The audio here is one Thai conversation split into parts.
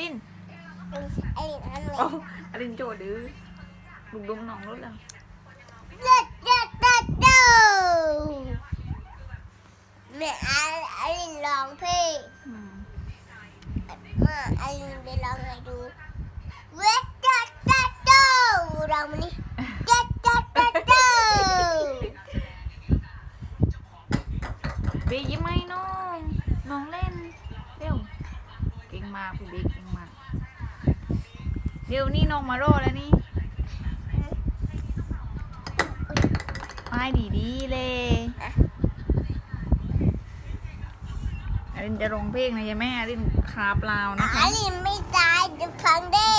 ลินไอ้อันนี้โอ้อลินโจดื้อลุงดุมน้องรถแล้วเด็ดเด็ดเด็ดเด็ดแม่อาอลินร้องเพลงอืมมาอลินไปร้องให้ดูเวทเด็ดเด็ดเด็ดร้องมานี่เด็ดเด็ดเด็ดเด็ดเบย์ยิ้มให้น้อง น้องเล่น เร็ว เก่งมากพี่เบย์เก่งมาก เดี๋ยวนี่น้องมาโรแล้วนี่ไม่ดีดีๆเลยอลินจะร้องเพลงนะยายแม่อลินคาบลาวนะคะอลินไม่ตายจะฟังได้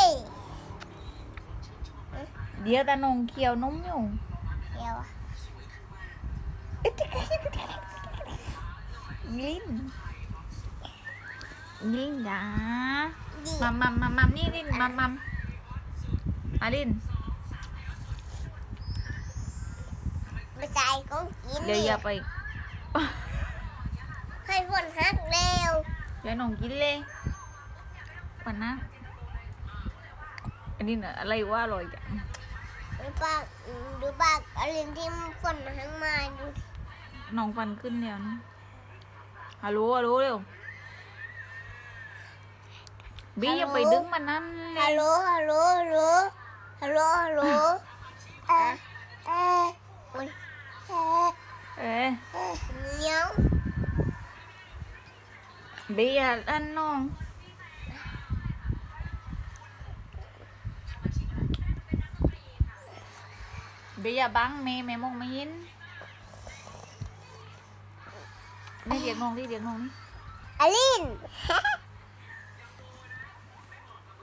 เดี๋ยวตาน้องเคี้ยวนมอยู่เดี๋ยวอะลิ้นลิ้นจ้าดีมัมมัมมัมมัมนี่ลิ้นมัมมัม อาลินไม่ตายก็กินเดี๋ยวอย่าไป ให้คนฮักเร็วเดี๋ยวน้องกินเลยวันนะ อันนี้น่ะอะไรว่าอร่อยจังดูปากดูปากอลินที่ฝนทั้งมาดูสิน้องฟันขึ้นแล้วนะฮัลโหลฮัลโหลเร็วบี้อย่าไปดึงมันนั่นเลฮัยลโหลฮัลโหลฮัลโหล ฮัลโหลฮัลโหลเอะเอะอุ๊ยเอะเอ๊ะเหนียวบี้อย่าอันน้องบี้อย่าบังแม่แม่มองไม่เห็นแม่เรียกน้องดิเรียกน้องนี่อลิน